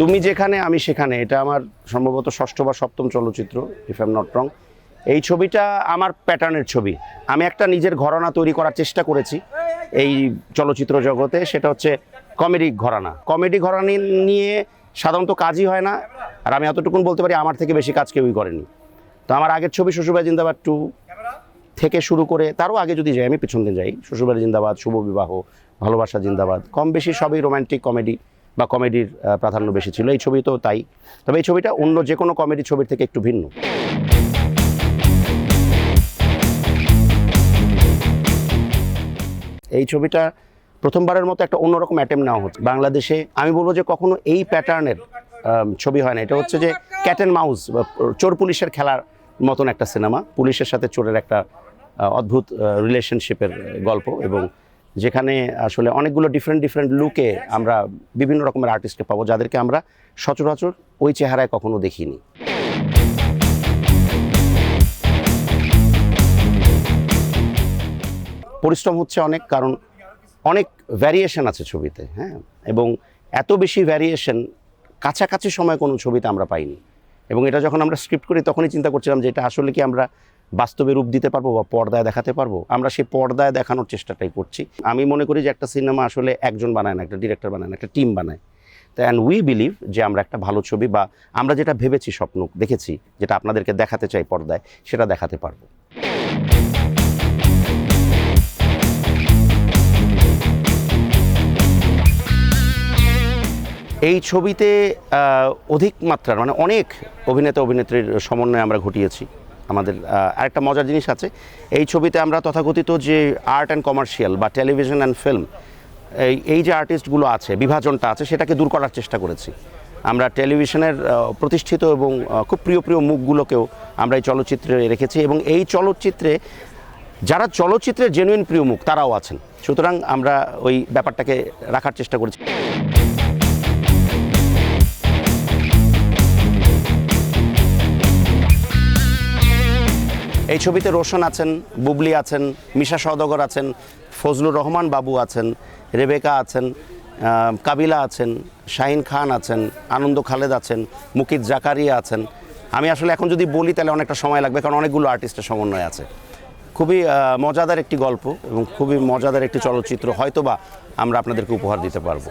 তুমি যেখানে, আমি সেখানে। এটা আমার সম্ভবত ষষ্ঠ বা সপ্তম চলচ্চিত্র ইফ এম নট রং এই ছবিটা আমার প্যাটার্নের ছবি। আমি একটা নিজের ঘরানা তৈরি করার চেষ্টা করেছি এই চলচ্চিত্র জগতে। সেটা হচ্ছে কমেডি ঘরানা। কমেডি ঘরানি নিয়ে সাধারণত কাজই হয় না, আর আমি এতটুকুন বলতে পারি, আমার থেকে বেশি কাজ কেউই করেনি। তো আমার আগের ছবি শ্বশুরবাই জিন্দাবাদ টু থেকে শুরু করে, তারও আগে যদি যাই, আমি পিছন দিন যাই। শ্বশুরবাড়ি জিন্দাবাদ, শুভ বিবাহ, ভালোবাসা জিন্দাবাদ, কম বেশি সবই রোমান্টিক কমেডি বা কমেডির প্রাধান্য বেশি ছিল। এই ছবি তো তাই। তবে এই ছবিটা অন্য যে কোনো কমেডি ছবির থেকে একটু ভিন্ন। এই ছবিটা প্রথমবারের মতো একটা অন্যরকম অ্যাটেম্প নেওয়া হচ্ছে। বাংলাদেশে আমি বলব যে কখনো এই প্যাটার্নের ছবি হয় না। এটা হচ্ছে যে ক্যাট অ্যান্ড মাউস বা চোর পুলিশের খেলার মতন একটা সিনেমা পুলিশের সাথে চোরের একটা অদ্ভুত রিলেশনশিপের গল্প এবং যেখানে আসলে অনেকগুলো ডিফারেন্ট ডিফারেন্ট লুকে আমরা বিভিন্ন রকমের আর্টিস্টকে পাবো, যাদেরকে আমরা সচরাচর ওই চেহারায় কখনো দেখিনি। পরিশ্রম হচ্ছে অনেক, কারণ অনেক ভ্যারিয়েশন আছে ছবিতে হ্যাঁ? এবং এত বেশি ভ্যারিয়েশন কাছাকাছি সময় কোনো ছবিতে আমরা পাইনি। এবং এটা যখন আমরা স্ক্রিপ্ট করি, তখনই চিন্তা করছিলাম যে এটা আসলে কি আমরা বাস্তবে রূপ দিতে পারব বা পর্দায় দেখাতে পারব, আমরা সেই পর্দায় দেখানোর চেষ্টাটাই করছি। আমি মনে করি যে একটা সিনেমা আসলে একজন বানায় না, একটা ডিরেক্টর বানায় না, একটা টিম বানায়। তো অ্যান্ড উই বিলিভ যে আমরা একটা ভালো ছবি বা আমরা যেটা ভেবেছি, স্বপ্ন দেখেছি, যেটা আপনাদেরকে দেখাতে চাই পর্দায়, সেটা দেখাতে পারব। এই ছবিতে অধিক মাত্রার মানে অনেক অভিনেতা অভিনেত্রীর সমন্বয় আমরা ঘটিয়েছি। আমাদের আরেকটা মজার জিনিস আছে। এই ছবিতে আমরা তথাকথিত যে আর্ট অ্যান্ড কমার্শিয়াল বা টেলিভিশন অ্যান্ড ফিল্ম, এই এই যে আর্টিস্টগুলো আছে, বিভাজনটা আছে, সেটাকে দূর করার চেষ্টা করেছি। আমরা টেলিভিশনের প্রতিষ্ঠিত এবং খুব প্রিয় প্রিয় মুখগুলোকেও আমরা এই চলচ্চিত্রে রেখেছি এবং এই চলচ্চিত্রে, যারা চলচ্চিত্রের জেনুইন প্রিয় মুখ, তারাও আছেন। সুতরাং আমরা ওই ব্যাপারটাকে রাখার চেষ্টা করেছি। এই ছবিতে রোশন আছেন, বুবলি আছেন, মিশা সওদাগর আছেন, ফজলুর রহমান বাবু আছেন, রেবেকা আছেন কাবিলা আছেন, শাহিন খান আছেন, আনন্দ খালেদ আছেন, মুকিত জাকারিয়া আছেন। আমি আসলে এখন যদি বলি তাহলে অনেকটা সময় লাগবে কারণ অনেকগুলো আর্টিস্টের সমন্বয় আছে। খুবই মজাদার একটি গল্প এবং খুবই মজাদার একটি চলচ্চিত্র হয়তোবা আমরা আপনাদেরকে উপহার দিতে পারব।